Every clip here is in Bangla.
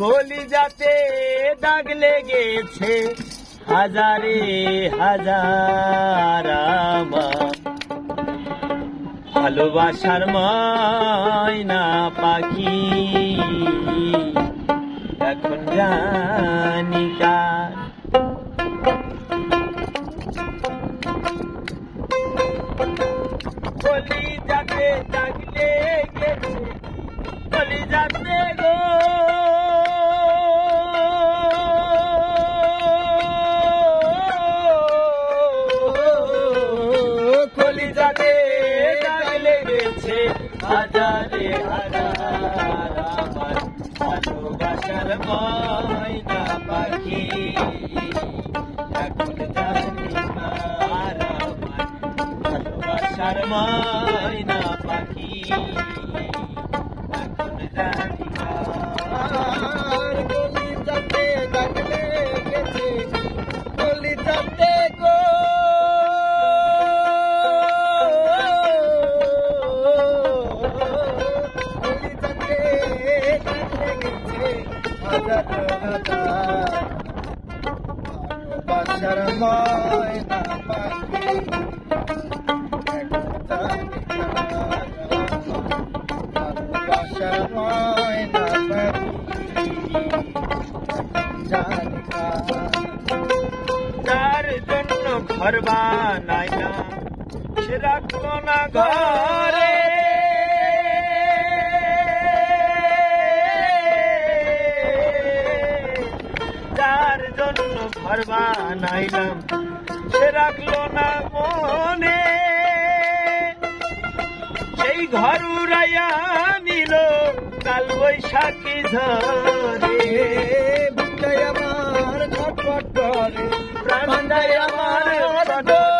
কলিজাতে দাগ লেগেছে হাজারে হাজার ভালোবাসার ময়না পাখি, এখন জানি কার। কলি যাতে ডাকলে গেছে কলি যাতে গো হাজারে হাজার আমার ভালোবাসার ময়না পাখি। এখন কার আমার ভালোবাসার পাখি। ভালোবাসার ময়না ভালোবাসার ময়না যার জন্য ঘর বানাইলাম সে না ঘরে। ঘর বানাইলাম। সে রাখল না মনে। সেই ঘর উড়াইয়া নিল কাল বৈশাখী ধরে বুকটাই আমার ঘটপট করে প্রাণটাই আমার ছটফট।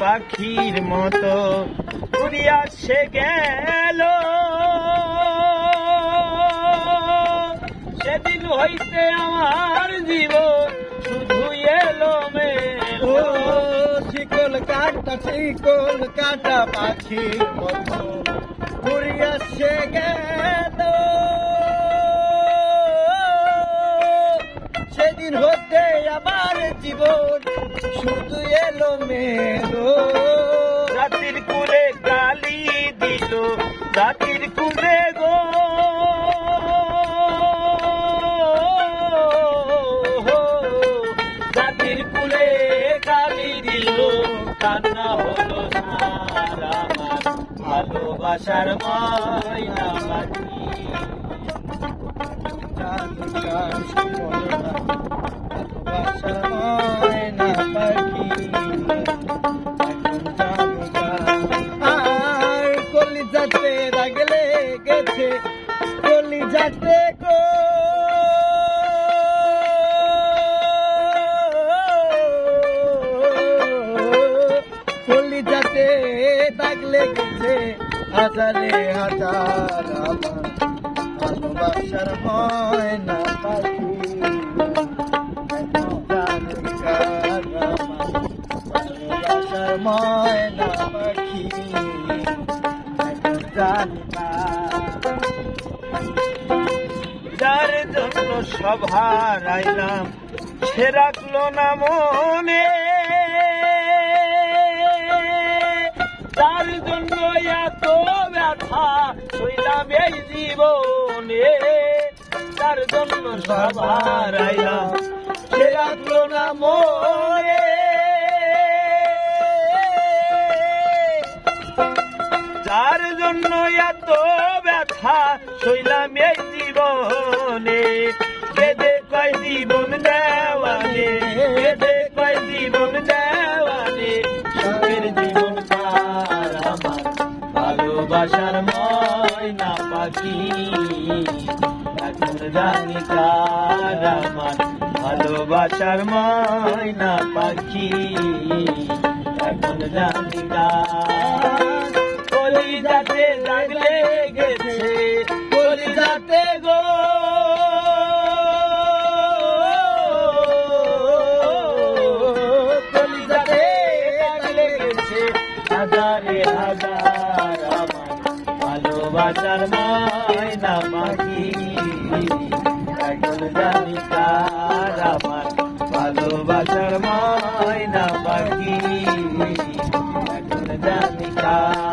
পাখির মতো উড়িয়া সে গেল। সেদিন হইতে আমার জীবন শুধু এলো ও, শিকল কাটা শিকল কাটা পাখির মতো ঘুরিয়া সে গেল। সেদিন হতে আমার জীবন শুধু এলো মেলো। জাতির কুলে গালি দিল জাতির কুলে গো। জাতির কুলে গালি দিল কান্না হলো সারা আমার ভালোবাসার ময়না যাতে গো কলি দাগ হাজারে হাজার ভালোবাসার ময়না। পাখি সভার আইলাম সে রাখল না মনে। তার জন্য এত ব্যথা শৈলাম এই জীবনে। তার জন্য সবার আইলাম সে রাখল না মনে। যার জন্য এত ব্যথা শৈলাম এই জীবনে। ভালোবাসার ময়না পাখি। এখন জানি তার আমার ভালোবাসার ময়না পাখি। এখন জানি তার কলি যাতে লাগলে গেছে। কলি ভালোবাসার ময়না পাখি। এখন জানি কার আমার ভালোবাসার ময়না পাখি। এখন জানি কার